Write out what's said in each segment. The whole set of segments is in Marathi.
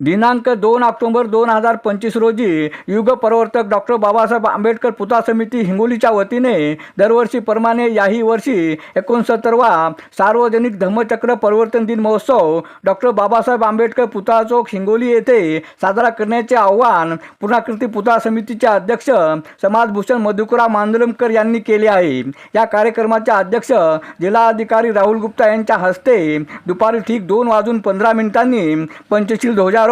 दिनांक दोन ऑक्टोबर दोन हजार पंचवीस रोजी युग प्रवर्तक डॉक्टर बाबासाहेब आंबेडकर पुतळा समिती हिंगोलीच्या वतीने दरवर्षीप्रमाणे याही वर्षी एकोणसत्तरवा सार्वजनिक धम्मचक्र परिवर्तन दिन महोत्सव डॉक्टर बाबासाहेब आंबेडकर पुतळा चौक हिंगोली येथे साजरा करण्याचे आवाहन पुर्णाकृती पुतळा समितीचे अध्यक्ष समाजभूषण मधुकरा मांदलमकर यांनी केले आहे. या कार्यक्रमाचे अध्यक्ष जिल्हाधिकारी राहुल गुप्ता यांच्या हस्ते दुपारी ठीक दोन वाजून पंधरा मिनिटांनी पंचशील ध्वजारोहण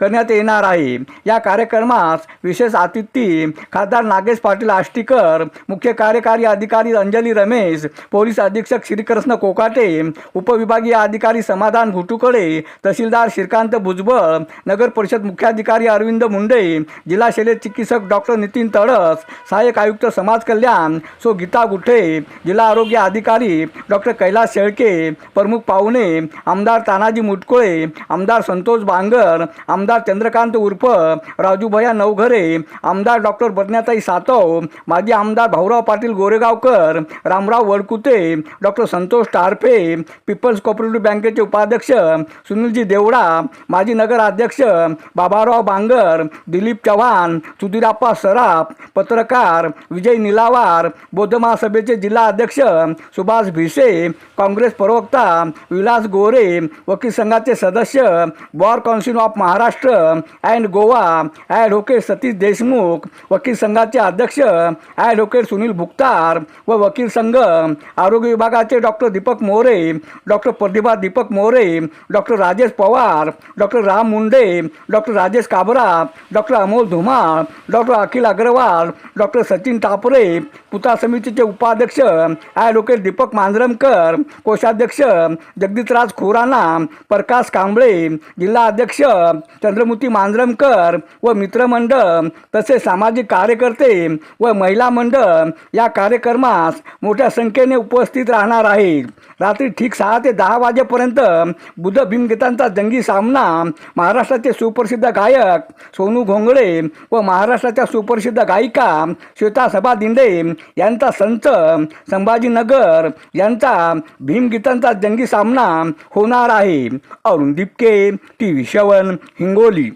करण्यात येणार आहे. या कार्यक्रमास विशेष आतिथी खासदार नागेश पाटील आष्टीकर मुख्य कार्यकारी अधिकारी अंजली रमेश पोलीस अधीक्षक श्रीकृष्ण कोकाटे उपविभागीय अधिकारी समाधान घुटुकडे तहसीलदार श्रीकांत भुजबळ नगर परिषद मुख्याधिकारी अरविंद मुंडे जिल्हा शल्य चिकित्सक डॉक्टर नितीन तडस सहाय्यक आयुक्त समाज कल्याण सो गीता गुठे जिल्हा आरोग्य अधिकारी डॉक्टर कैलास शेळके प्रमुख पाहुणे आमदार तानाजी मुटकुळे आमदार संतोष बांगर आमदार चंद्रकांत उर्फ राजूभया नवघरे आमदार डॉक्टर बदन्याताई सातव माजी आमदार Bhaurao Patil Goregaonkar Ramrao Wadkute doctor Santosh Tarfe people's cooperative बँकेचे उपाध्यक्ष सुनीलजी देवडा माजी नगराध्यक्ष बाबाराव बांगर दिलीप चव्हाण सुधीराप्पा सराफ पत्रकार विजय निलावार बौद्ध महासभेचे जिल्हा अध्यक्ष सुभाष भिसे काँग्रेस प्रवक्ता विलास गोरे वकील संघाचे सदस्य bar council of Maharashtra and Goa advocate Satish Deshmukh वकील संघाचे अध्यक्ष ॲडव्होकेट सुनील भुक्तार व वकील संघ आरोग्य विभागाचे doctor Deepak More doctor Pratibha Deepak More doctor Rajesh Pawar doctor Ram Munde doctor Rajesh Kabra doctor Amol Dhumal doctor Akhil Agarwal doctor Sachin Tapre पुता समितीचे उपाध्यक्ष ॲडव्होकेट दीपक मांजरमकर कोषाध्यक्ष जगदीशराज खुराना प्रकाश कांबळे जिल्हा अध्यक्ष चंद्रमूर्ती मांजरमकर व मित्रमंडळ तसेच सामाजिक कार्यकर्ते व महिला मंडळ या कार्यक्रमास मोठ्या संख्येने उपस्थित राहणार आहेत. रात्री ठीक सहा ते दहा वाजेपर्यंत बुद्ध भीमगीतांचा जंगी सामना महाराष्ट्राचे सुप्रसिद्ध गायक सोनू घोंगडे व महाराष्ट्राच्या सुप्रसिद्ध गायिका श्वेता सभा दिंडे यांचा संच संभाजीनगर यांचा भीमगीतांचा जंगी सामना होणार आहे. Arun Dipke T V seven Hingoli